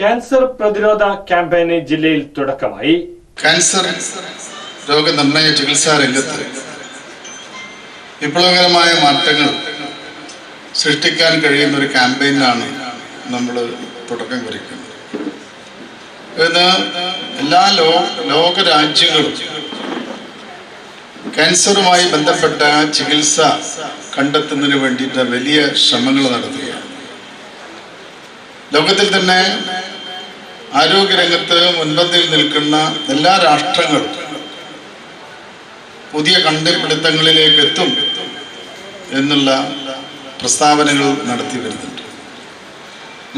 Cancer പ്രതിരോധ ക്യാമ്പയിന് ജില്ലയിൽ തുടക്കമായി. ക്യാൻസർ രോഗനിർണയ ചികിത്സാ രംഗത്ത് വിപ്ലവകരമായ മാറ്റങ്ങൾ സൃഷ്ടിക്കാൻ കഴിയുന്ന ഒരു ക്യാമ്പയിനാണ് നമ്മൾ തുടക്കം കുറിക്കുന്നത്. ഇന്ന് എല്ലാ ലോ ലോക രാജ്യങ്ങളും ക്യാൻസറുമായി ബന്ധപ്പെട്ട ചികിത്സ കണ്ടെത്തുന്നതിന് വേണ്ടിയിട്ട് വലിയ ശ്രമങ്ങൾ നടത്തുകയാണ്. ലോകത്തിൽ തന്നെ ആരോഗ്യരംഗത്ത് മുൻപന്തിയിൽ നിൽക്കുന്ന എല്ലാ രാഷ്ട്രങ്ങളും പുതിയ കണ്ടുപിടുത്തങ്ങളിലേക്ക് എത്തും എന്നുള്ള പ്രസ്താവനകൾ നടത്തി വരുന്നുണ്ട്.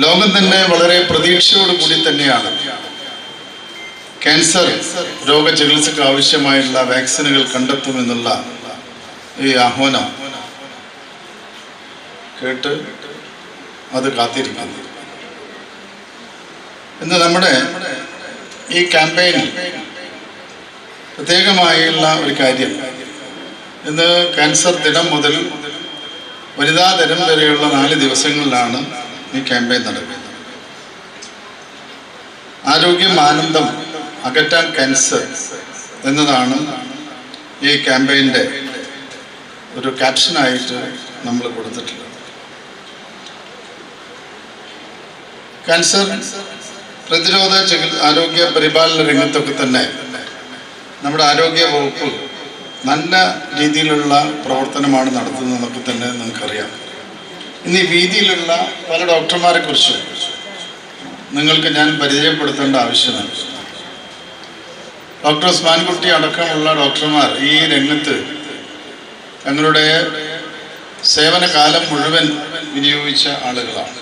ലോകം തന്നെ വളരെ പ്രതീക്ഷയോട് കൂടി തന്നെയാണ് ക്യാൻസർ രോഗ ചികിത്സയ്ക്ക് ആവശ്യമായുള്ള വാക്സിനുകൾ കണ്ടെത്തുമെന്നുള്ള ഈ ആഹ്വാനം കേട്ട് അത് കാത്തിരിക്കുന്നു. ഇന്ന് നമ്മുടെ ഈ ക്യാമ്പയിനിൽ പ്രത്യേകമായുള്ള ഒരു കാര്യം. ഇന്ന് ക്യാൻസർ ദിനം മുതൽ വനിതാ ദിനം വരെയുള്ള നാല് ദിവസങ്ങളിലാണ് ഈ ക്യാമ്പയിൻ നടക്കുന്നത്. ആരോഗ്യം ആനന്ദം അകറ്റാൻ ക്യാൻസർ എന്നതാണ് ഈ ക്യാമ്പയിന്റെ ഒരു ക്യാപ്ഷനായിട്ട് നമ്മൾ കൊടുത്തിട്ടുള്ളത്. ക്യാൻസർ പ്രതിരോധ ചികി ആരോഗ്യ പരിപാലന രംഗത്തൊക്കെ തന്നെ നമ്മുടെ ആരോഗ്യ വകുപ്പ് നല്ല രീതിയിലുള്ള പ്രവർത്തനമാണ് നടത്തുന്നതെന്നൊക്കെ തന്നെ നിങ്ങൾക്കറിയാം. ഇന്ന് ഈ വീതിയിലുള്ള പല ഡോക്ടർമാരെ കുറിച്ച് നിങ്ങൾക്ക് ഞാൻ പരിചയപ്പെടുത്തേണ്ട ആവശ്യമാണ് ഡോക്ടർ ഉസ്മാൻകുട്ടി അടക്കമുള്ള ഡോക്ടർമാർ ഈ രംഗത്ത് തങ്ങളുടെ സേവനകാലം മുഴുവൻ വിനിയോഗിച്ച ആളുകളാണ്.